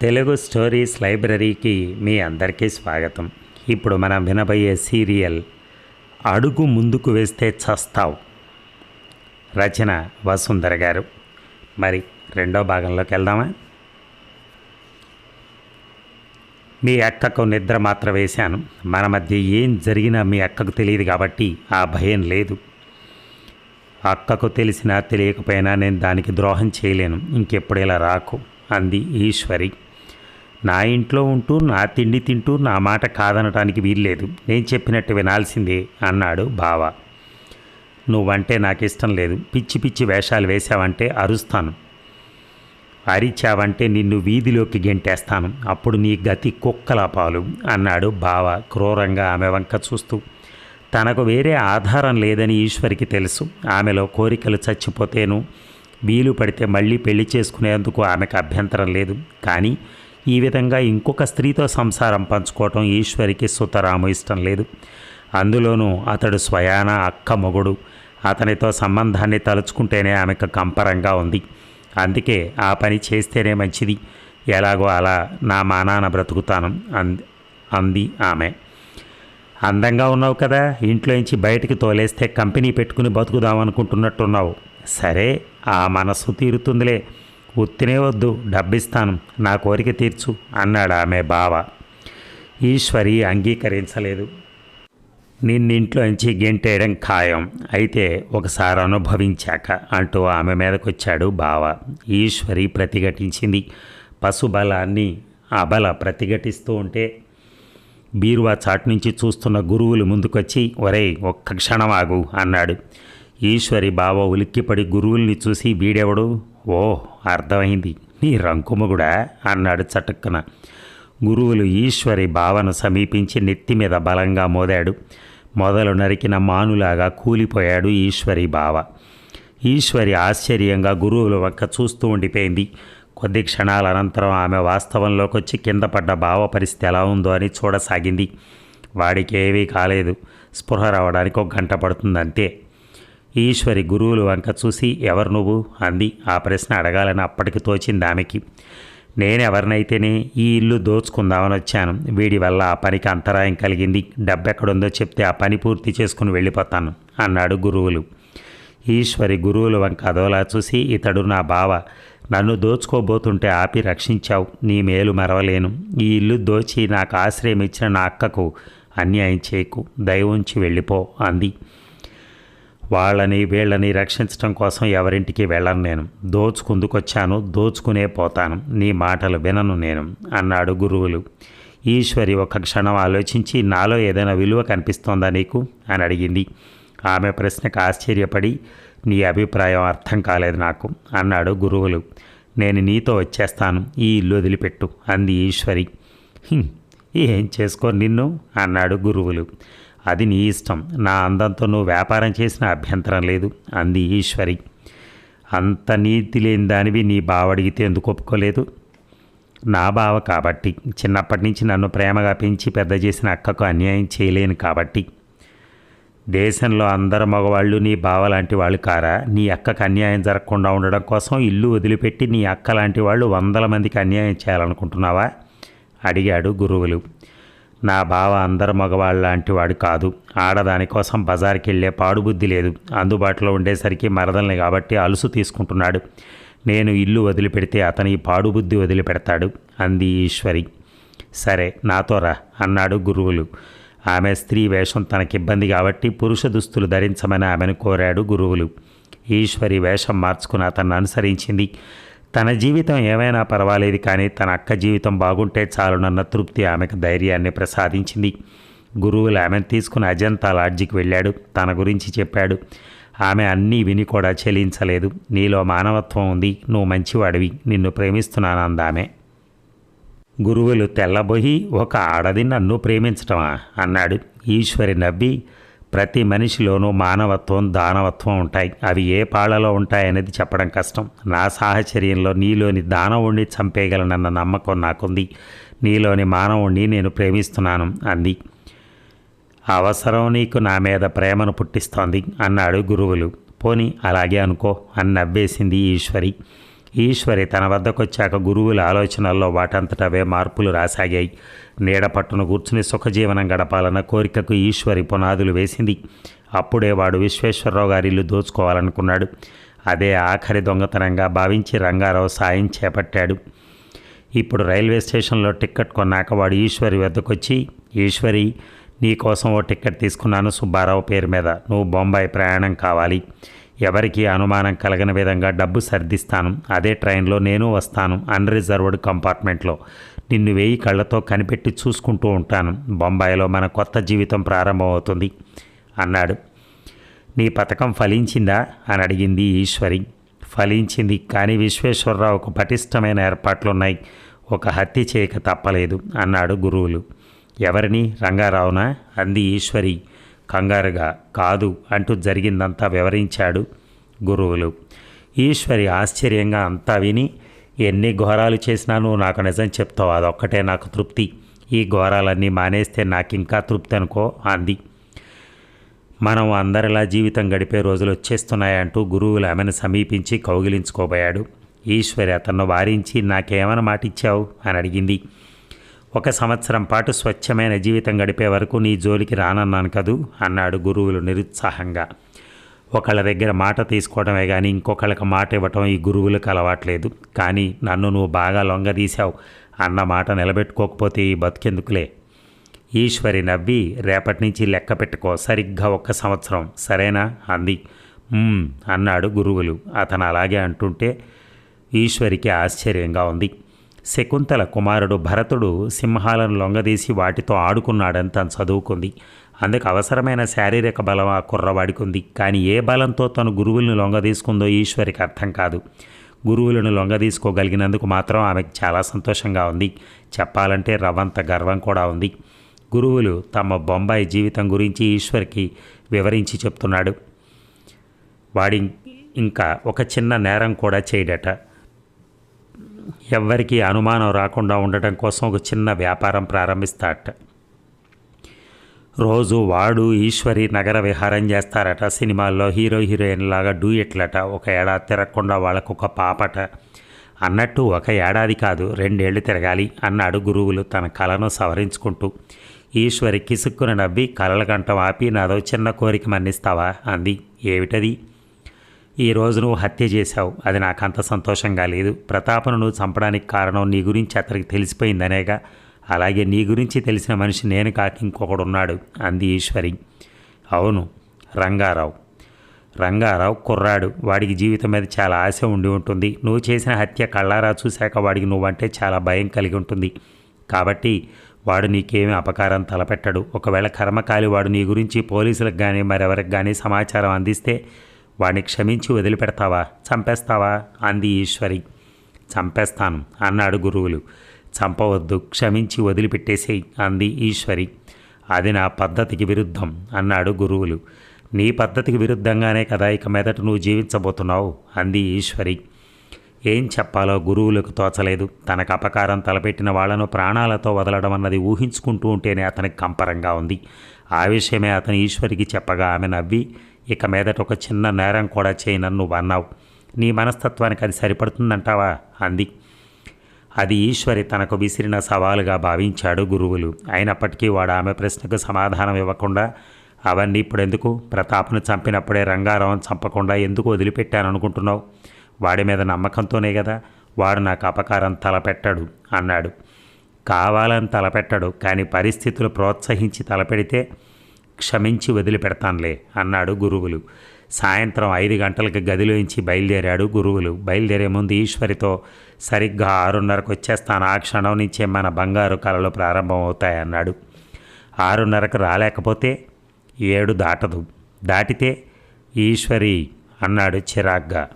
Telugu stories లైబ్రరీకి మీ అందరికీ స్వాగతం. ఇప్పుడు మనం వినబోయే సీరియల్ అడుగు ముందుకు వేస్తే చస్తావు. రచన వసుంధర గారు. మరి రెండో భాగంలోకి వెళ్దామా? మీ అక్కకు నిద్ర మాత్ర వేశాను. మన మధ్య ఏం జరిగినా మీ అక్కకు తెలియదు కాబట్టి ఆ భయం లేదు. అక్కకు తెలిసినా తెలియకపోయినా నేను దానికి ద్రోహం చేయలేను. ఇంకెప్పుడు ఇలా రాకు అంది ఈశ్వరి. నా ఇంట్లో ఉంటూ నా తిండి తింటూ నా మాట కాదనటానికి వీల్లేదు. నేను చెప్పినట్టు వినాల్సిందే అన్నాడు బావ. నువ్వంటే నాకు ఇష్టం లేదు. పిచ్చి పిచ్చి వేషాలు వేశావంటే అరుస్తాను. అరిచావంటే నిన్ను వీధిలోకి గెంటేస్తాను. అప్పుడు నీ గతి కుక్కల పాలు అన్నాడు బావ క్రూరంగా ఆమె వంక చూస్తూ. తనకు వేరే ఆధారం లేదని ఈశ్వరికి తెలుసు. ఆమెలో కోరికలు చచ్చిపోతేను వీలు పడితే మళ్ళీ పెళ్ళి చేసుకునేందుకు ఆమెకు అభ్యంతరం లేదు. కానీ ఈ విధంగా ఇంకొక స్త్రీతో సంసారం పంచుకోవటం ఈశ్వరికి సుతరాము ఇష్టం లేదు. అందులోనూ అతడు స్వయాన అక్క మొగుడు. అతనితో సంబంధాన్ని తలుచుకుంటేనే ఆమెకు కంపరంగా ఉంది. అందుకే ఆ పని చేస్తేనే మంచిది. ఎలాగో అలా నా మానాన బ్రతుకుతాను అంది అంది ఆమె. అందంగా ఉన్నావు కదా ఇంట్లోంచి బయటికి తోలేస్తే కంపెనీ పెట్టుకుని బతుకుదాం అనుకుంటున్నట్టున్నావు. సరే ఆ మనస్సు తీరుతుందిలే. ఉత్తినే వద్దు డబ్బిస్తాను నా కోరిక తీర్చు అన్నాడు ఆమె బావ. ఈశ్వరి అంగీకరించలేదు. నిన్నింట్లోంచి గెంటేయడం ఖాయం అయితే ఒకసారి అనుభవించాక అంటూ ఆమె మీదకొచ్చాడు బావ. ఈశ్వరి ప్రతిఘటించింది. పశుబలాన్ని అబల ప్రతిఘటిస్తూ ఉంటే బీరువా చాటు నుంచి చూస్తున్న గురువులు ముందుకొచ్చి ఒరే ఒక్క క్షణం ఆగు అన్నాడు. ఈశ్వరి బావ ఉలిక్కిపడి గురువుల్ని చూసి వీడెవడు? ఓ అర్థమైంది. నీ రంకుమగుడా అన్నాడు చటుక్కున. గురువులు ఈశ్వరి భావన సమీపించి నెత్తి మీద బలంగా మోదాడు. మొదలు నరికిన మానులాగా కూలిపోయాడు ఈశ్వరి బావ. ఈశ్వరి ఆశ్చర్యంగా గురువుల వంక చూస్తూ ఉండిపోయింది. కొద్ది క్షణాల అనంతరం ఆమె వాస్తవంలోకి వచ్చి కింద పడ్డ బావ పరిస్థితి ఎలా ఉందో అని చూడసాగింది. వాడికి ఏమీ కాలేదు. స్పృహ రావడానికి ఒక గంట పడుతుందంతే. ఈశ్వరి గురువులు వంక చూసి ఎవరు నువ్వు? అంది. ఆ ప్రశ్న అడగాలని అప్పటికి తోచింది ఆమెకి. నేనెవరినైతేనే ఈ ఇల్లు దోచుకుందామని వచ్చాను. వీడి వల్ల ఆ పనికి అంతరాయం కలిగింది. డబ్బెక్కడుందో చెప్తే ఆ పని పూర్తి చేసుకుని వెళ్ళిపోతాను అన్నాడు గురువులు. ఈశ్వరి గురువులు వంక అదోలా చూసి ఇతడు నా బావ. నన్ను దోచుకోబోతుంటే ఆపి రక్షించావు. నీ మేలు మరవలేను. ఈ ఇల్లు దోచి నాకు ఆశ్రయం ఇచ్చిన నా అక్కకు అన్యాయం చేయకు. దయవుంచి వెళ్ళిపో అంది. వాళ్ళని వీళ్ళని రక్షించడం కోసం ఎవరింటికి వెళ్ళను నేను. దోచుకుందుకొచ్చాను దోచుకునే పోతాను. నీ మాటలు వినను నేను అన్నాడు గురువులు. ఈశ్వరి ఒక క్షణం ఆలోచించి నాలో ఏదైనా విలువ కనిపిస్తోందా నీకు? అని అడిగింది. ఆమె ప్రశ్నకు ఆశ్చర్యపడి నీ అభిప్రాయం అర్థం కాలేదు నాకు అన్నాడు గురువులు. నేను నీతో వచ్చేస్తాను ఈ ఇల్లు వదిలిపెట్టు అంది ఈశ్వరి. ఏం చేసుకో నిన్ను? అన్నాడు గురువులు. అది నీ ఇష్టం. నా అందంతో నువ్వు వ్యాపారం చేసిన అభ్యంతరం లేదు. అంది ఈశ్వరి. అంత నీతి లేని దానివి నీ బావ అడిగితే ఎందుకు ఒప్పుకోలేదు? నా బావ కాబట్టి. చిన్నప్పటి నుంచి నన్ను ప్రేమగా పెంచి పెద్ద చేసిన అక్కకు అన్యాయం చేయలేను కాబట్టి. దేశంలో అందరు మగవాళ్ళు నీ బావ లాంటి వాళ్ళు కారా? నీ అక్కకు అన్యాయం జరగకుండా ఉండడం కోసం ఇల్లు వదిలిపెట్టి నీ అక్క లాంటి వాళ్ళు వందల మందికి అన్యాయం చేయాలనుకుంటున్నావా? అడిగాడు గురువులు. నా బావ అందరు మగవాళ్ళ లాంటి వాడు కాదు. ఆడదాని కోసం బజార్కి వెళ్ళే పాడుబుద్ధి లేదు. అందుబాటులో ఉండేసరికి మరదల్ని కాబట్టి అలుసు తీసుకుంటున్నాడు. నేను ఇల్లు వదిలిపెడితే అతని పాడుబుద్ధి వదిలిపెడతాడు అంది ఈశ్వరి. సరే నాతో రా అన్నాడు గురువులు. ఆమె స్త్రీ వేషం తనకిబ్బంది కాబట్టి పురుష దుస్తులు ధరించమని ఆమెను కోరాడు గురువులు. ఈశ్వరి వేషం మార్చుకుని అతన్ని అనుసరించింది. తన జీవితం ఏమైనా పర్వాలేదు కానీ తన అక్క జీవితం బాగుంటే చాలునన్న తృప్తి ఆమెకు ధైర్యాన్ని ప్రసాదించింది. గురువులు ఆమెను తీసుకుని అజంతా లాడ్జికి వెళ్ళాడు. తన గురించి చెప్పాడు. ఆమె అన్నీ విని కూడా చెలించలేదు. నీలో మానవత్వం ఉంది. నువ్వు మంచివాడివి. నిన్ను ప్రేమిస్తున్నాను అందామె. గురువులు తెల్లబోయి ఒక ఆడది నన్ను ప్రేమించటమా? అన్నాడు. ఈశ్వరి నవ్వి ప్రతి మనిషిలోనూ మానవత్వం దానవత్వం ఉంటాయి. అవి ఏ పాళ్ళలో ఉంటాయనేది చెప్పడం కష్టం. నా సాహచర్యంలో నీలోని దానవుణ్ణి చంపేయగలనన్న నమ్మకం నాకుంది. నీలోని మానవుణ్ణి నేను ప్రేమిస్తున్నాను అంది. అవసరం నీకు నా మీద ప్రేమను పుట్టిస్తోంది అన్నాడు గురువులు. పోని అలాగే అనుకో అని నవ్వేసింది ఈశ్వరి. ఈశ్వరి తన వద్దకొచ్చాక గురువుల ఆలోచనల్లో వాటంతటవే మార్పులు రాసాగాయి. నీడ పట్టును కూర్చుని సుఖజీవనం గడపాలన్న కోరికకు ఈశ్వరి పునాదులు వేసింది. అప్పుడే వాడు విశ్వేశ్వరరావు గారి ఇల్లు దోచుకోవాలనుకున్నాడు. అదే ఆఖరి దొంగతనంగా భావించి రంగారావు సాయం చేపట్టాడు. ఇప్పుడు రైల్వే స్టేషన్లో టిక్కెట్ కొన్నాక వాడు ఈశ్వరి వద్దకొచ్చి ఈశ్వరి నీ కోసం ఓ టిక్కెట్ తీసుకున్నాను సుబ్బారావు పేరు మీద. నువ్వు బొంబాయి ప్రయాణం కావాలి. ఎవరికి అనుమానం కలగని విధంగా డబ్బు సర్దిస్తాను. అదే ట్రైన్లో నేను వస్తాను అన్రిజర్వ్డ్ కంపార్ట్మెంట్లో. నిన్ను వేయి కళ్ళతో కనిపెట్టి చూసుకుంటూ ఉంటాను. బొంబాయిలో మన కొత్త జీవితం ప్రారంభమవుతుంది అన్నాడు. నీ పథకం ఫలించిందా? అని అడిగింది ఈశ్వరి. ఫలించింది కానీ విశ్వేశ్వరరావుకు పటిష్టమైన ఏర్పాట్లున్నాయి. ఒక హత్య చేయక తప్పలేదు అన్నాడు గురువులు. ఎవరిని? రంగారావునా? అంది ఈశ్వరి. కంగారుగా కాదు అంటూ జరిగిందంతా వివరించాడు గురువులు. ఈశ్వరి ఆశ్చర్యంగా అంతా విని ఎన్ని ఘోరాలు చేసినా నువ్వు నాకు నిజం చెప్తావు అదొక్కటే నాకు తృప్తి. ఈ ఘోరాలన్నీ మానేస్తే నాకు ఇంకా తృప్తి అనుకో అంది. మనం అందరిలా జీవితం గడిపే రోజులు వచ్చేస్తున్నాయంటూ గురువులు ఆమెను సమీపించి కౌగిలించుకోబోయాడు. ఈశ్వరి అతను వారించి నాకేమైనా మాట ఇచ్చావు అని అడిగింది. ఒక సంవత్సరం పాటు స్వచ్ఛమైన జీవితం గడిపే వరకు నీ జోలికి రానన్నాను కదూ? అన్నాడు గురువులు నిరుత్సాహంగా. ఒకళ్ళ దగ్గర మాట తీసుకోవడమే కానీ ఇంకొకళ్ళకి మాట ఇవ్వటం ఈ గురువులకు అలవాట్లేదు. కానీ నన్ను నువ్వు బాగా లొంగదీశావు అన్న మాట నిలబెట్టుకోకపోతే ఈ బతికెందుకులే? ఈశ్వరి నవ్వి రేపటి నుంచి లెక్క పెట్టుకో సరిగ్గా ఒక్క సంవత్సరం సరేనా? అంది. అన్నాడు గురువులు. అతను అలాగే అంటుంటే ఈశ్వరికి ఆశ్చర్యంగా ఉంది. శకుంతల కుమారుడు భరతుడు సింహాలను లొంగదీసి వాటితో ఆడుకున్నాడని తను చదువుకుంది. అందుకు అవసరమైన శారీరక బలం ఆ కుర్రవాడికి ఉంది కానీ ఏ బలంతో తను గురువులను లొంగదీసుకుందో ఈశ్వరికి అర్థం కాదు. గురువులను లొంగదీసుకోగలిగినందుకు మాత్రం ఆమెకు చాలా సంతోషంగా ఉంది. చెప్పాలంటే రవంత గర్వం కూడా ఉంది. గురువులు తమ బొంబాయి జీవితం గురించి ఈశ్వర్కి వివరించి చెప్తున్నాడు. వాడి ఇంకా ఒక చిన్న నేరం కూడా చేయడట. ఎవ్వరికీ అనుమానం రాకుండా ఉండటం కోసం ఒక చిన్న వ్యాపారం ప్రారంభిస్తాట రోజు వాడు ఈశ్వరి నగర విహారం చేస్తారట. సినిమాల్లో హీరో హీరోయిన్ లాగా డూయెట్లట ఒక ఏడాది తిరగకుండా వాళ్ళకు ఒక పాపట. అన్నట్టు ఒక ఏడాది కాదు రెండేళ్ళు తిరగాలి అన్నాడు గురువులు తన కళను సవరించుకుంటూ. ఈశ్వరి కిసుక్కున నవ్వి కలల కంఠం ఆపి నాదో చిన్న కోరిక మన్నిస్తావా? అంది. ఏమిటది? ఈ రోజు నువ్వు హత్య చేశావు. అది నాకంత సంతోషంగా లేదు. ప్రతాపను నువ్వు చంపడానికి కారణం నీ గురించి అతనికి తెలిసిపోయిందనేగా. అలాగే నీ గురించి తెలిసిన మనిషి నేను కాక ఇంకొకడున్నాడు అంది ఈశ్వరి. అవును రంగారావు. రంగారావు కుర్రాడు. వాడికి జీవితం మీద చాలా ఆశ ఉండి ఉంటుంది. నువ్వు చేసిన హత్య కళ్ళారా చూశాక వాడికి నువ్వంటే చాలా భయం కలిగి ఉంటుంది. కాబట్టి వాడు నీకేమి అపకారం తలపెట్టడు. ఒకవేళ కర్మకాలి వాడు నీ గురించి పోలీసులకు కానీ మరెవరికి కానీ సమాచారం అందిస్తే వాడిని క్షమించి వదిలిపెడతావా? చంపేస్తావా? అంది ఈశ్వరి. చంపేస్తాను అన్నాడు గురువులు. చంపవద్దు క్షమించి వదిలిపెట్టేసేయి అంది ఈశ్వరి. అది నా పద్ధతికి విరుద్ధం అన్నాడు గురువులు. నీ పద్ధతికి విరుద్ధంగానే కదా ఇక మీదట నువ్వు జీవించబోతున్నావు అంది ఈశ్వరి. ఏం చెప్పాలో గురువులకు తోచలేదు. తనకు అపకారం తలపెట్టిన వాళ్ళను ప్రాణాలతో వదలడం అన్నది ఊహించుకుంటూ ఉంటేనే అతనికి కంపరంగా ఉంది. ఆ విషయమే అతను ఈశ్వరికి చెప్పగా ఆమె నవ్వి ఇక మీదట ఒక చిన్న నేరం కూడా చేయనని నువ్వు అన్నావు. నీ మనస్తత్వానికి అది సరిపడుతుందంటావా? అంది. అది ఈశ్వరి తనకు విసిరిన సవాలుగా భావించాడు గురువులు. అయినప్పటికీ వాడు ఆమె ప్రశ్నకు సమాధానం ఇవ్వకుండా అవన్నీ ఇప్పుడెందుకు ప్రతాప్ను చంపినప్పుడే రంగారావం చంపకుండా ఎందుకు వదిలిపెట్టాను అనుకుంటున్నావు? వాడి మీద నమ్మకంతోనే కదా వాడు నాకు అపకారం తలపెట్టడు అన్నాడు. కావాలని తలపెట్టాడు కానీ పరిస్థితులు ప్రోత్సహించి తలపెడితే క్షమించి వదిలిపెడతానులే అన్నాడు గురువులు. సాయంత్రం ఐదు గంటలకు గదిలోంచి బయలుదేరాడు గురువులు. బయలుదేరే ముందు ఈశ్వరితో సరిగ్గా ఆరున్నరకు వచ్చేస్తాను ఆ క్షణం నుంచే మన బంగారు కళలు ప్రారంభమవుతాయన్నాడు ఆరున్నరకు రాలేకపోతే ఏడు దాటదు. దాటితే ఈశ్వరి అన్నాడు చిరాగ్గా.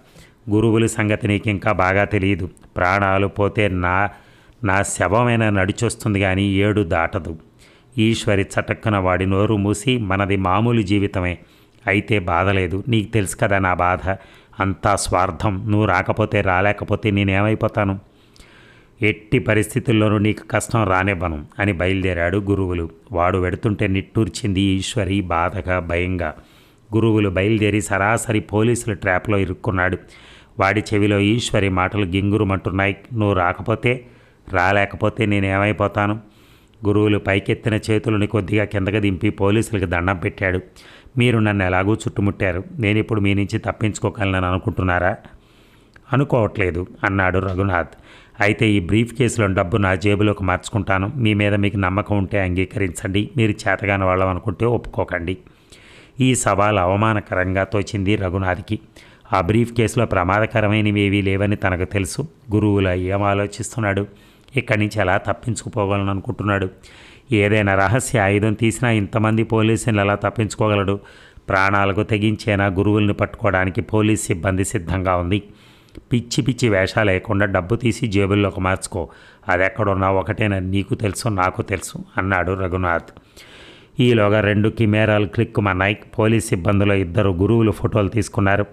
గురువుల సంగతి నీకు ఇంకా బాగా తెలియదు. ప్రాణాలు పోతే నా నా శవమైన నడిచొస్తుంది కానీ ఏడు దాటదు. ఈశ్వరి చటక్కున వాడి నోరు మూసి మనది మామూలు జీవితమే. అయితే బాధ లేదు నీకు తెలుసు కదా నా బాధ. అంతా స్వార్థం. నువ్వు రాకపోతే రాలేకపోతే నేనేమైపోతాను? ఎట్టి పరిస్థితుల్లోనూ నీకు కష్టం రానివ్వను అని బయలుదేరాడు గురువులు. వాడు వెడుతుంటే నిట్టూర్చింది ఈశ్వరి బాధగా భయంగా. గురువులు బయలుదేరి సరాసరి పోలీసుల ట్రాప్లో ఇరుక్కున్నాడు. వాడి చెవిలో ఈశ్వరి మాటలు గింగురుమంటున్నాయి. నువ్వు రాకపోతే రాలేకపోతే నేనేమైపోతాను? గురువులు పైకెత్తిన చేతులని కొద్దిగా కిందకి దింపి పోలీసులకు దండం పెట్టాడు. మీరు నన్ను ఎలాగూ చుట్టుముట్టారు. నేను ఇప్పుడు మీ నుంచి తప్పించుకోగలనని అనుకుంటున్నారా? అనుకోవట్లేదు అన్నాడు రఘునాథ్. అయితే ఈ బ్రీఫ్ కేసులో డబ్బు నా జేబులోకి మార్చుకుంటాను. మీ మీద మీకు నమ్మకం ఉంటే అంగీకరించండి. మీరు చేతగాని వాళ్ళం అనుకుంటే ఒప్పుకోకండి. ఈ సవాల్ అవమానకరంగా తోచింది రఘునాథ్కి. ఆ బ్రీఫ్ కేసులో ప్రమాదకరమైనవి ఏవీ లేవని తనకు తెలుసు. గురువుల ఏం ఆలోచిస్తున్నాడు? ఇక్కడి నుంచి ఎలా తప్పించుకుపోగలను అనుకుంటున్నాడు. ఏదైనా రహస్య ఆయుధం తీసినా ఇంతమంది పోలీసులు ఎలా తప్పించుకోగలడు. ప్రాణాలకు తెగించేనా గురువుల్ని పట్టుకోవడానికి పోలీస్ సిబ్బంది సిద్ధంగా ఉంది. పిచ్చి పిచ్చి వేషాలు లేకుండా డబ్బు తీసి జేబుల్లోకి మార్చుకో. అది ఎక్కడున్నా ఒకటేనా నీకు తెలుసు నాకు తెలుసు అన్నాడు రఘునాథ్. ఈలోగా రెండు కెమెరాలు క్లిక్కుమన్నాయి. పోలీస్ సిబ్బందిలో ఇద్దరు గురువులు ఫోటోలు తీసుకున్నారు.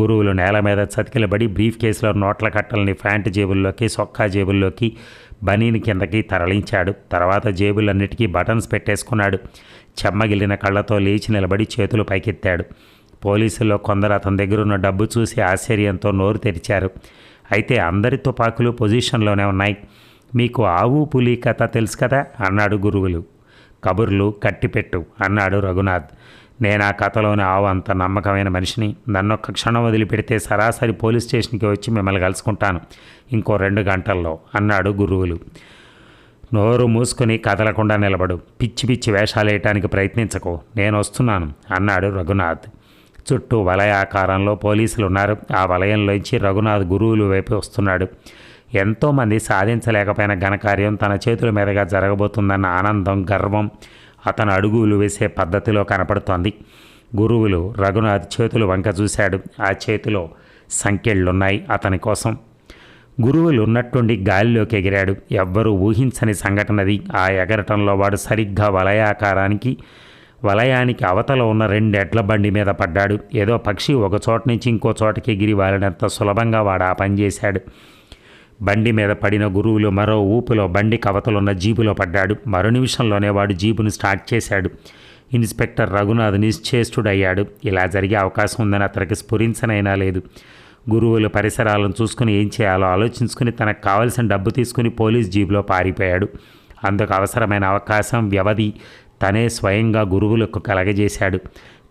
గురువులు నేల మీద చతికిలబడి బ్రీఫ్ కేసులో నోట్ల కట్టల్ని ప్యాంటు జేబుల్లోకి సొక్కా జేబుల్లోకి బనీని కిందకి తరలించాడు. తర్వాత జేబులన్నిటికీ బటన్స్ పెట్టేసుకున్నాడు. చెమ్మగిలిన కళ్ళతో లేచి నిలబడి చేతులు పైకెత్తాడు. పోలీసుల్లో కొందరు అతని దగ్గరున్న డబ్బు చూసి ఆశ్చర్యంతో నోరు తెరిచారు. అయితే అందరి తుపాకులు పొజిషన్లోనే ఉన్నాయి. మీకు ఆవు పులి కథ తెలుసు కదా? అన్నాడు గురువులు. కబుర్లు కట్టిపెట్టు అన్నాడు రఘునాథ్. నేను ఆ కథలోని ఆవు అంత నమ్మకమైన మనిషిని. నన్నొక్క క్షణం వదిలిపెడితే సరాసరి పోలీస్ స్టేషన్కి వచ్చి మిమ్మల్ని కలుసుకుంటాను. ఇంకో రెండు గంటల్లో అన్నాడు గురువులు. నోరు మూసుకొని కదలకుండా నిలబడు. పిచ్చి పిచ్చి వేషాలు వేయటానికి ప్రయత్నించకు. నేను వస్తున్నాను అన్నాడు రఘునాథ్. చుట్టూ వలయాకారంలో పోలీసులు ఉన్నారు ఆ వలయంలోంచి రఘునాథ్ గురువులు వైపు వస్తున్నాడు. ఎంతోమంది సాధించలేకపోయిన ఘనకార్యం తన చేతుల మీదుగా జరగబోతుందన్న ఆనందం గర్వం అతను అడుగులు వేసే పద్ధతిలో కనపడుతోంది. గురువులు రఘునాథ్ చేతులు వంక చూశాడు. ఆ చేతిలో సంఖ్యళ్ళున్నాయి అతని కోసం. గురువులు ఉన్నట్టుండి గాలిలోకి ఎగిరాడు. ఎవ్వరూ ఊహించని సంఘటనది. ఆ ఎగరటంలో వాడు సరిగ్గా వలయాకారానికి వలయానికి అవతల ఉన్న రెండు ఎడ్ల బండి మీద పడ్డాడు. ఏదో పక్షి ఒక చోట నుంచి ఇంకో చోటకి ఎగిరి వాలినంత సులభంగా వాడు ఆ పని చేశాడు. బండి మీద పడిన గురువులు మరో ఊపులో బండి కవతలున్న జీపులో పడ్డాడు. మరో నిమిషంలోనే వాడు జీపును స్టార్ట్ చేశాడు. ఇన్స్పెక్టర్ రఘునాథ్ నిశ్చేష్టుడయ్యాడు. ఇలా జరిగే అవకాశం ఉందని అతనికి స్ఫురించనైనా లేదు. గురువులు పరిసరాలను చూసుకుని ఏం చేయాలో ఆలోచించుకుని తనకు కావలసిన డబ్బు తీసుకుని పోలీస్ జీబులో పారిపోయాడు. అందుకు అవసరమైన అవకాశం వ్యవధి తనే స్వయంగా గురువులకు కలగజేశాడు.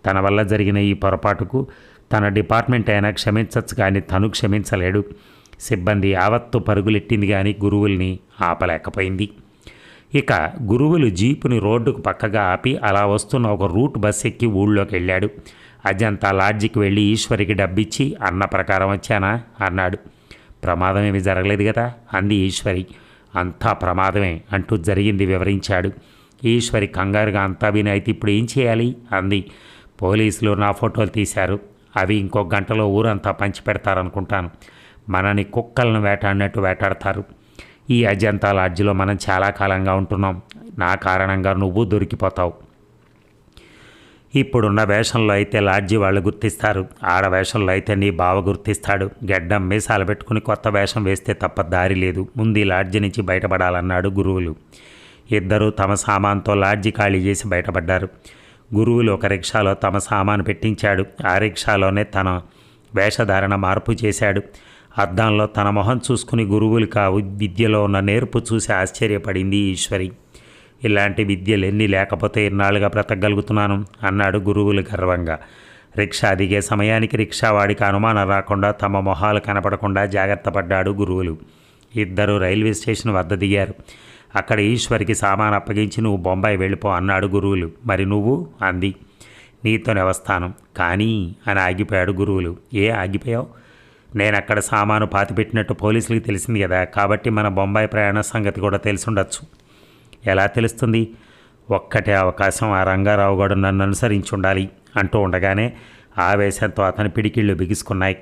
తన వల్ల జరిగిన ఈ పొరపాటుకు తన డిపార్ట్మెంట్ అయినా క్షమించచ్చు కానీ తను క్షమించలేడు. సిబ్బంది యావత్తు పరుగులెట్టింది కానీ గురువుల్ని ఆపలేకపోయింది. ఇక గురువులు జీపుని రోడ్డుకు పక్కగా ఆపి అలా వస్తున్న ఒక రూట్ బస్ ఎక్కి ఊళ్ళోకి వెళ్ళాడు అజంతా లాడ్జికి వెళ్ళి ఈశ్వరికి డబ్బిచ్చి అన్న ప్రకారం వచ్చానా? అన్నాడు. ప్రమాదం ఏమి జరగలేదు కదా అంది ఈశ్వరి. అంతా ప్రమాదమే అంటూ జరిగింది వివరించాడు. ఈశ్వరి కంగారుగా అంతా విని అయితే ఇప్పుడు ఏం చేయాలి? అంది. పోలీసులు నా ఫోటోలు తీశారు. అవి ఇంకో గంటలో ఊరంతా పంచి పెడతారనుకుంటాను మనని కుక్కలను వేటాడినట్టు వేటాడతారు. ఈ అజంతా లాడ్జిలో మనం చాలా కాలంగా ఉంటున్నాం. నా కారణంగా నువ్వు దొరికిపోతావు. ఇప్పుడున్న వేషంలో అయితే లాడ్జి వాళ్ళు గుర్తిస్తారు. ఆడ వేషంలో అయితే నీ బావ గుర్తిస్తాడు. గెడ్డం మీసాలు పెట్టుకుని కొత్త వేషం వేస్తే తప్ప దారి లేదు. ముందు ఈ లాడ్జి నుంచి బయటపడాలన్నాడు గురువులు. ఇద్దరూ తమ సామాన్తో లాడ్జి ఖాళీ చేసి బయటపడ్డారు. గురువులు ఒక రిక్షాలో తమ సామాను పెట్టించాడు. ఆ రిక్షాలోనే తన వేషధారణ మార్పు చేశాడు. అద్దంలో తన మొహం చూసుకుని గురువులకు ఆ విద్యలో ఉన్న నేర్పు చూసి ఆశ్చర్యపడింది ఈశ్వరి. ఇలాంటి విద్యలు ఎన్ని లేకపోతే ఇన్నాళ్ళుగా బ్రతకగలుగుతున్నాను అన్నాడు గురువులు గర్వంగా. రిక్షా దిగే సమయానికి రిక్షా వాడికి అనుమానం రాకుండా తమ మొహాలు కనపడకుండా జాగ్రత్త పడ్డాడు గురువులు. ఇద్దరు రైల్వే స్టేషన్ వద్ద దిగారు. అక్కడ ఈశ్వరికి సామాన్ అప్పగించి నువ్వు బొంబాయి వెళ్ళిపో అన్నాడు గురువులు. మరి నువ్వు? అంది. నీతోనే వస్తాను. కానీ అని ఆగిపోయాడు గురువులు. ఏ ఆగిపోయావు? నేను అక్కడ సామాను పాతిపెట్టినట్టు పోలీసులకు తెలిసింది కదా. కాబట్టి మన బొంబాయి ప్రయాణ సంగతి కూడా తెలిసుండొచ్చు. ఎలా తెలుస్తుంది? ఒక్కటే అవకాశం ఆ రంగారావు గడు నన్ను అనుసరించి ఉండాలి అంటూ ఉండగానే ఆవేశంతో అతని పిడికిళ్ళు బిగుసుకున్నాయి.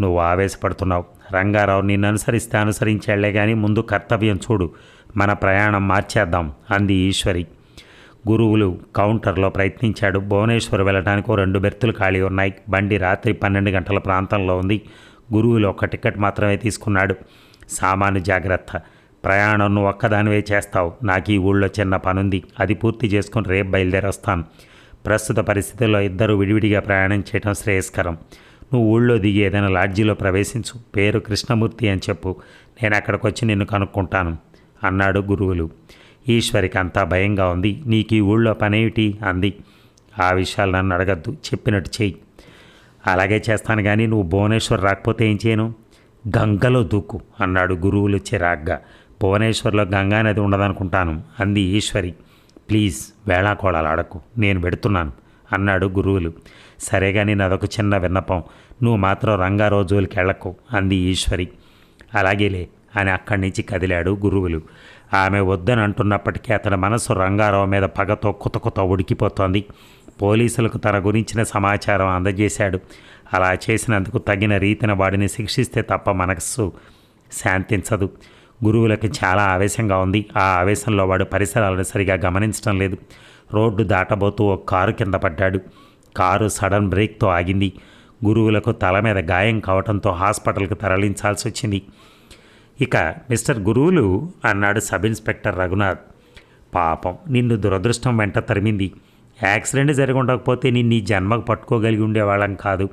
నువ్వు ఆవేశపడుతున్నావు. రంగారావు నిన్ను అనుసరిస్తే అనుసరించాళ్ళే కానీ ముందు కర్తవ్యం చూడు. మన ప్రయాణం మార్చేద్దాం అంది ఈశ్వరి. గురువులు కౌంటర్లో ప్రయత్నించాడు. భువనేశ్వర్ వెళ్ళడానికి రెండు బెర్తులు ఖాళీ ఉన్నాయి. బండి రాత్రి పన్నెండు గంటల ప్రాంతంలో ఉంది. గురువులు ఒక టికెట్ మాత్రమే తీసుకున్నాడు. సామాను జాగ్రత్త. ప్రయాణం నువ్వు ఒక్కదానివే చేస్తావు. నాకు ఈ ఊళ్ళో చిన్న పనుంది. అది పూర్తి చేసుకుని రేపు బయలుదేరొస్తాను. ప్రస్తుత పరిస్థితుల్లో ఇద్దరు విడివిడిగా ప్రయాణం చేయడం శ్రేయస్కరం. నువ్వు ఊళ్ళో దిగి ఏదైనా లాడ్జీలో ప్రవేశించు. పేరు కృష్ణమూర్తి అని చెప్పు. నేను అక్కడికి వచ్చి నిన్ను కనుక్కుంటాను. అన్నాడు గురువులు. ఈశ్వరికి అంతా భయంగా ఉంది. నీకు ఈ ఊళ్ళో పనేమిటి? అంది. ఆ విషయాలు నన్ను అడగద్దు. చెప్పినట్టు చెయ్యి. అలాగే చేస్తాను కానీ నువ్వు భువనేశ్వర్ రాకపోతే ఏం చేయను? గంగలో దూకు అన్నాడు గురువులు చిరాగ్గా. భువనేశ్వర్లో గంగా నది ఉండదనుకుంటాను అంది ఈశ్వరి. ప్లీజ్ వేళాకోళాలు అడకు నేను పెడుతున్నాను అన్నాడు గురువులు. సరే కానీ నాదొక చిన్న విన్నపం. నువ్వు మాత్రం రంగా రోజులకి వెళ్ళకు అంది ఈశ్వరి. అలాగేలే అని అక్కడి నుంచి కదిలాడు గురువులు. ఆమె వద్దని అంటున్నప్పటికీ అతని మనసు రంగారావు మీద పగతో కుత కుత ఉడికిపోతోంది. పోలీసులకు తన గురించిన సమాచారం అందజేశాడు. అలా చేసినందుకు తగిన రీతిన వాడిని శిక్షిస్తే తప్ప మనస్సు శాంతించదు. గురువులకి చాలా ఆవేశంగా ఉంది. ఆ ఆవేశంలో వాడు పరిసరాలను సరిగా గమనించడం లేదు. రోడ్డు దాటబోతూ ఒక కారు కింద పడ్డాడు. కారు సడన్ బ్రేక్తో ఆగింది. గురువులకు తల మీద గాయం కావడంతో హాస్పిటల్కి తరలించాల్సి వచ్చింది. ఇక మిస్టర్ గురువులు అన్నాడు సబ్ ఇన్స్పెక్టర్ రఘునాథ్. పాపం నిన్ను దురదృష్టం వెంట తరిమింది. యాక్సిడెంట్ జరిగి ఉండకపోతే నిన్ను ఈ జన్మకు పట్టుకోగలిగి ఉండేవాళ్ళం కాదు.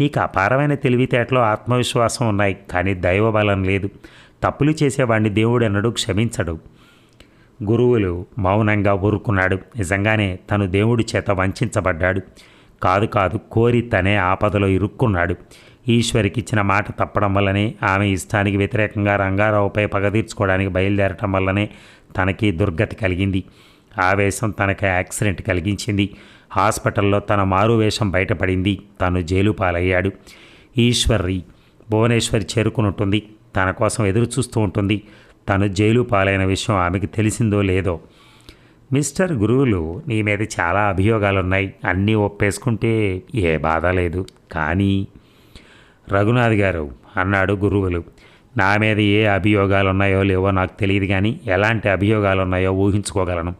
నీకు అపారమైన తెలివితేటలో ఆత్మవిశ్వాసం ఉన్నాయి కానీ దైవబలం లేదు. తప్పులు చేసేవాడిని దేవుడు అన్నడు క్షమించడు. గురువులు మౌనంగా ఊరుకున్నాడు. నిజంగానే తను దేవుడి చేత వంచబడ్డాడు. కాదు కాదు కోరి తనే ఆపదలో ఇరుక్కున్నాడు. ఈశ్వరికి ఇచ్చిన మాట తప్పడం వల్లనే ఆమె ఇష్టానికి వ్యతిరేకంగా రంగారావుపై పగ తీర్చుకోవడానికి బయలుదేరటం వల్లనే తనకి దుర్గతి కలిగింది. ఆవేశం తనకి యాక్సిడెంట్ కలిగించింది. హాస్పిటల్లో తన మారు వేషం బయటపడింది. తను జైలు పాలయ్యాడు. ఈశ్వర్రి భువనేశ్వరి చేరుకునుంటుంది తన కోసం ఎదురు చూస్తూ ఉంటుంది. తను జైలు పాలైన విషయం ఆమెకు తెలిసిందో లేదో. మిస్టర్ గురువులు నీ మీద చాలా అభియోగాలున్నాయి. అన్నీ ఒప్పేసుకుంటే ఏ బాధ లేదు. కానీ రఘునాథ్ గారు అన్నాడు గురువులు నా మీద ఏ అభియోగాలు ఉన్నాయో లేవో నాకు తెలియదు కానీ ఎలాంటి అభియోగాలు ఉన్నాయో ఊహించుకోగలను.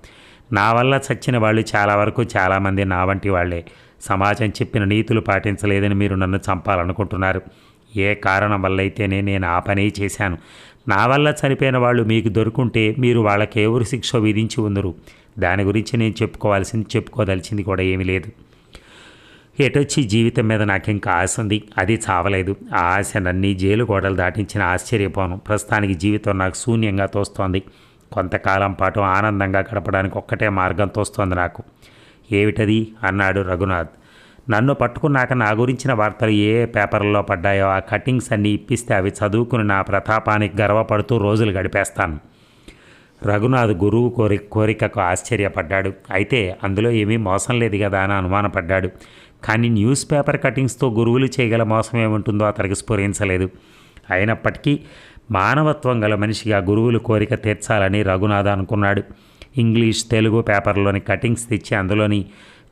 నా వల్ల చచ్చిన వాళ్ళు చాలా వరకు చాలామంది నా వంటి వాళ్ళే. సమాజం చెప్పిన నీతులు పాటించలేదని మీరు నన్ను చంపాలనుకుంటున్నారు. ఏ కారణం వల్ల అయితేనే నేను ఆ పని చేశాను. నా వల్ల చనిపోయిన వాళ్ళు మీకు దొరుకుంటే మీరు వాళ్ళకి ఎవరు శిక్ష విధించి ఉందరు. దాని గురించి నేను చెప్పుకోవాల్సింది చెప్పుకోదలిచింది కూడా ఏమీ లేదు. ఎటొచ్చి జీవితం మీద నాకు ఇంకా ఆశ ఉంది? అది చావలేదు. ఆ ఆశ నన్ని జైలు గోడలు దాటించిన ఆశ్చర్యపోను. ప్రస్తుతానికి జీవితం నాకు శూన్యంగా తోస్తోంది. కొంతకాలం పాటు ఆనందంగా గడపడానికి ఒక్కటే మార్గం తోస్తోంది నాకు. ఏమిటది? అన్నాడు రఘునాథ్. నన్ను పట్టుకున్నాక నా గురించిన వార్తలు ఏ పేపర్లలో పడ్డాయో ఆ కటింగ్స్ అన్నీ ఇప్పిస్తే అవి చదువుకుని నా ప్రతాపానికి గర్వపడుతూ రోజులు గడిపేస్తాను. రఘునాథ్ గురువు కోరి కోరికకు ఆశ్చర్యపడ్డాడు. అయితే అందులో ఏమీ మోసం లేదు కదా అని అనుమానపడ్డాడు. కానీ న్యూస్ పేపర్ కటింగ్స్తో గురువులు చేయగల మోసం ఏముంటుందో అతనికి స్ఫురించలేదు. అయినప్పటికీ మానవత్వం గల మనిషిగా గురువులు కోరిక తీర్చాలని రఘునాథ్ అనుకున్నాడు. ఇంగ్లీష్ తెలుగు పేపర్లోని కటింగ్స్ తెచ్చి అందులోని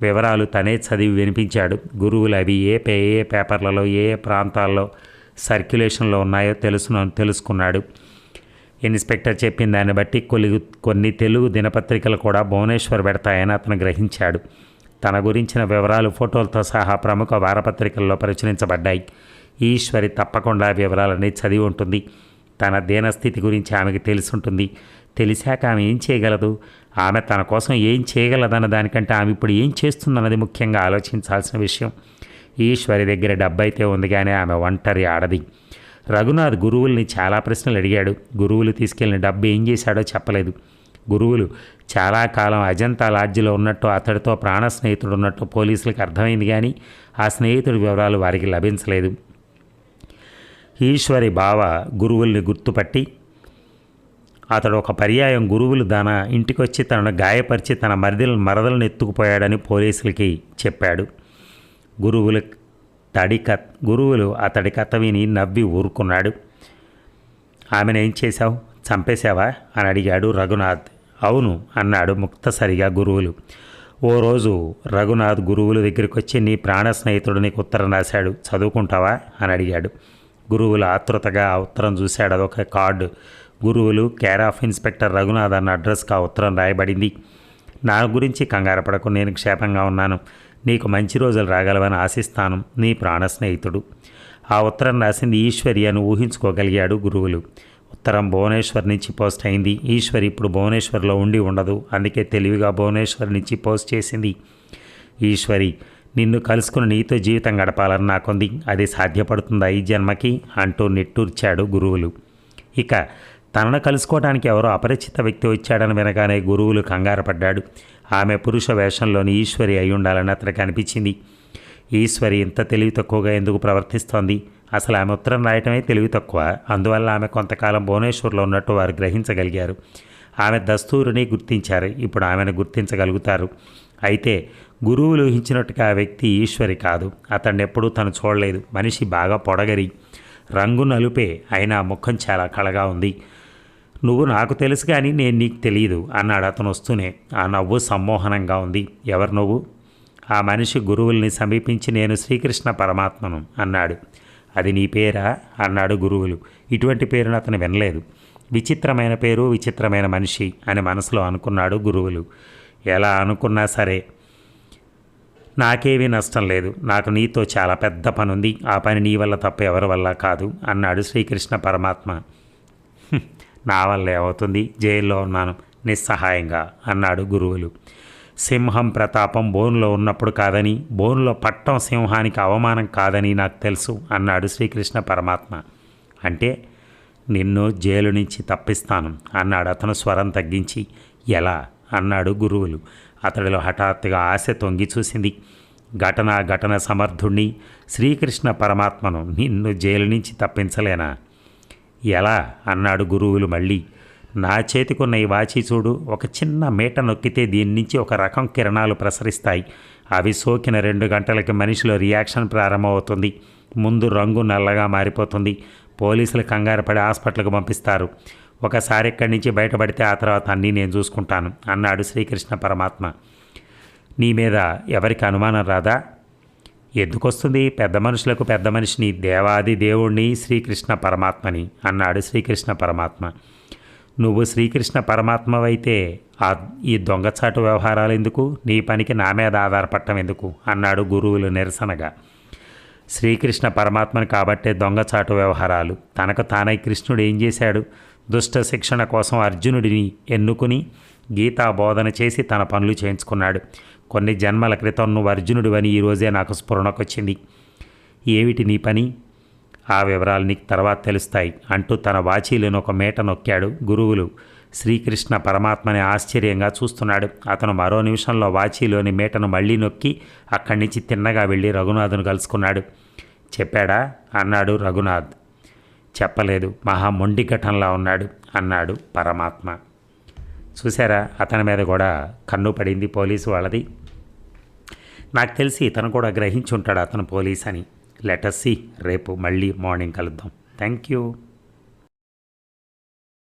వివరాలు తనే చదివి వినిపించాడు. గురువులు అవి ఏ పే ఏ పేపర్లలో ఏ ఏ ప్రాంతాల్లో సర్క్యులేషన్లో ఉన్నాయో తెలుసు తెలుసుకున్నాడు. ఇన్స్పెక్టర్ చెప్పిన దాన్ని బట్టి కొన్ని కొన్ని తెలుగు దినపత్రికలు కూడా భువనేశ్వర్ పెడతాయని అతను గ్రహించాడు. తన గురించిన వివరాలు ఫోటోలతో సహా ప్రముఖ వారపత్రికల్లో ప్రచురించబడ్డాయి. ఈశ్వరి తప్పకుండా వివరాలన్నీ చదివి ఉంటుంది. తన దీనస్థితి గురించి ఆమెకు తెలుసుంటుంది. తెలిసాక ఆమె ఏం చేయగలదు? ఆమె తన కోసం ఏం చేయగలదన్న దానికంటే ఆమె ఇప్పుడు ఏం చేస్తుందన్నది ముఖ్యంగా ఆలోచించాల్సిన విషయం. ఈశ్వరి దగ్గర డబ్బైతే ఉంది కానీ ఆమె ఒంటరి ఆడది. రఘునాథ్ గురువుల్ని చాలా ప్రశ్నలు అడిగాడు. గురువులు తీసుకెళ్ళిన డబ్బు ఏం చేశాడో చెప్పలేదు. గురువులు చాలా కాలం అజంతా లాడ్జిలో ఉన్నట్టు అతడితో ప్రాణ స్నేహితుడు ఉన్నట్టు పోలీసులకు అర్థమైంది కానీ ఆ స్నేహితుడి వివరాలు వారికి లభించలేదు. ఈశ్వరి బావ గురువుల్ని గుర్తుపట్టి అతడు ఒక పర్యాయం గురువులు తన ఇంటికొచ్చి తనను గాయపరిచి తన మరదల మరదలను ఎత్తుకుపోయాడని పోలీసులకి చెప్పాడు. గురువులు తడి కత్ గురువులు అతడి కథ విని నవ్వి ఊరుకున్నాడు. ఆమెను ఏం చేశావు? చంపేశావా? అని అడిగాడు రఘునాథ్. అవును అన్నాడు ముక్తసరిగా గురువులు. ఓ రోజు రఘునాథ్ గురువుల దగ్గరికి వచ్చి నీ ప్రాణ స్నేహితుడు నీకు ఉత్తరం రాశాడు. చదువుకుంటావా? అని అడిగాడు. గురువులు ఆతృతగా ఆ ఉత్తరం చూశాడు. అదొక కార్డు. గురువులు కేర్ ఆఫ్ ఇన్స్పెక్టర్ రఘునాథ్ అన్న అడ్రస్కి ఆ ఉత్తరం రాయబడింది. నా గురించి కంగారు పడకు నేను క్షేమంగా ఉన్నాను. నీకు మంచి రోజులు రాగలవని ఆశిస్తాను. నీ ప్రాణ స్నేహితుడు. ఆ ఉత్తరం రాసింది ఈశ్వరి అని ఊహించుకోగలిగాడు గురువులు. ఉత్తరం భువనేశ్వర్ నుంచి పోస్ట్ అయింది. ఈశ్వరి ఇప్పుడు భువనేశ్వర్లో ఉండి ఉండదు. అందుకే తెలివిగా భువనేశ్వర్ నుంచి పోస్ట్ చేసింది. ఈశ్వరి నిన్ను కలుసుకుని నీతో జీవితం గడపాలని నాకుంది. అది సాధ్యపడుతుందా ఈ జన్మకి? అంటూ నిట్టూర్చాడు గురువులు. ఇక తనను కలుసుకోవడానికి ఎవరో అపరిచిత వ్యక్తి వచ్చాడని వినగానే గురువులు కంగారపడ్డాడు ఆమె పురుష వేషంలోని ఈశ్వరి అయి ఉండాలని అతనికి అనిపించింది. ఈశ్వరి ఇంత తెలివి తక్కువగా ఎందుకు ప్రవర్తిస్తోంది? అసలు ఆమె ఉత్తరం రాయటమే తెలివి తక్కువ. అందువల్ల ఆమె కొంతకాలం భువనేశ్వర్లో ఉన్నట్టు వారు గ్రహించగలిగారు. ఆమె దస్తూరుని గుర్తించారు. ఇప్పుడు ఆమెను గుర్తించగలుగుతారు. అయితే గురువులు ఊహించినట్టుగా ఆ వ్యక్తి ఈశ్వరి కాదు. అతన్ని ఎప్పుడూ తను చూడలేదు. మనిషి బాగా పొడగరి. రంగు నలుపే. అయినా ముఖం చాలా కళగా ఉంది. నువ్వు నాకు తెలుసు కానీ నేను నీకు తెలియదు అన్నాడు అతను వస్తూనే. ఆ నవ్వు సమ్మోహనంగా ఉంది. ఎవరు నువ్వు? ఆ మనిషి గురువుల్ని సమీపించి నేను శ్రీకృష్ణ పరమాత్మను అన్నాడు. అది నీ పేరా? అన్నాడు గురువులు. ఇటువంటి పేరును అతను వినలేదు. విచిత్రమైన పేరు విచిత్రమైన మనిషి అని మనసులో అనుకున్నాడు గురువులు. ఎలా అనుకున్నా సరే నాకేమీ నష్టం లేదు. నాకు నీతో చాలా పెద్ద పనుంది. ఆ పని నీ వల్ల తప్ప ఎవరి వల్ల కాదు అన్నాడు శ్రీకృష్ణ పరమాత్మ. నా వల్ల ఏమవుతుంది? జైల్లో ఉన్నాను. నిస్సహాయంగా అన్నాడు గురువులు. సింహం ప్రతాపం బోన్లో ఉన్నప్పుడు కాదని బోన్లో పట్టం సింహానికి అవమానం కాదని నాకు తెలుసు అన్నాడు శ్రీకృష్ణ పరమాత్మ. అంటే నిన్ను జైలు నుంచి తప్పిస్తాను అన్నాడు అతను స్వరం తగ్గించి. ఎలా? అన్నాడు గురువులు. అతడిలో హఠాత్తుగా ఆశ తొంగి చూసింది. ఘటన ఘటన సమర్థుణ్ణి శ్రీకృష్ణ పరమాత్మను నిన్ను జైలు నుంచి తప్పించలేనా? ఎలా? అన్నాడు గురువులు మళ్ళీ. నా చేతికున్న ఈ వాచి చూడు ఒక చిన్న మేట నొక్కితే దీని నుంచి ఒక రకం కిరణాలు ప్రసరిస్తాయి. అవి సోకిన రెండు గంటలకి మనిషిలో రియాక్షన్ ప్రారంభమవుతుంది. ముందు రంగు నల్లగా మారిపోతుంది. పోలీసులు కంగారు పడి హాస్పిటల్కి పంపిస్తారు. ఒకసారి ఇక్కడి నుంచి బయటపడితే ఆ తర్వాత అన్నీ నేను చూసుకుంటాను అన్నాడు శ్రీకృష్ణ పరమాత్మ. నీ మీద ఎవరికి అనుమానం రాదా? ఎందుకొస్తుంది పెద్ద మనుషులకు పెద్ద మనిషిని దేవాది దేవుణ్ణి శ్రీకృష్ణ పరమాత్మని? అన్నాడు శ్రీకృష్ణ పరమాత్మ. నువ్వు శ్రీకృష్ణ పరమాత్మవైతే ఆ ఈ దొంగచాటు వ్యవహారాలు ఎందుకు? నీ పనికి నా మీద ఆధారపడటం ఎందుకు? అన్నాడు గురువులు నిరసనగా. శ్రీకృష్ణ పరమాత్మని కాబట్టే దొంగచాటు వ్యవహారాలు. తనకు తానై కృష్ణుడు ఏం చేశాడు? దుష్ట శిక్షణ కోసం అర్జునుడిని ఎన్నుకుని గీతా బోధన చేసి తన పనులు చేయించుకున్నాడు. కొన్ని జన్మల క్రితం నువ్వు అర్జునుడివని ఈరోజే నాకు స్ఫురణకొచ్చింది. ఏమిటి నీ పని? ఆ వివరాలు నీకు తర్వాత తెలుస్తాయి అంటూ తన వాచీలను ఒక మేట నొక్కాడు గురువులు. శ్రీకృష్ణ పరమాత్మని ఆశ్చర్యంగా చూస్తున్నాడు. అతను మరో నిమిషంలో వాచీలోని మేటను మళ్ళీ నొక్కి అక్కడి నుంచి తిన్నగా వెళ్ళి రఘునాథ్ను కలుసుకున్నాడు. చెప్పాడా? అన్నాడు రఘునాథ్. చెప్పలేదు. మహా మొండి ఘటనలా ఉన్నాడు అన్నాడు పరమాత్మ. చూసారా అతని మీద కూడా కన్ను పడింది పోలీసు వాళ్ళది. నాకు తెలిసి ఇతను కూడా గ్రహించి ఉంటాడు అతను పోలీస్ అని లెటర్సి రేపు మళ్ళీ మార్నింగ్ కలుద్దాం. Thank you.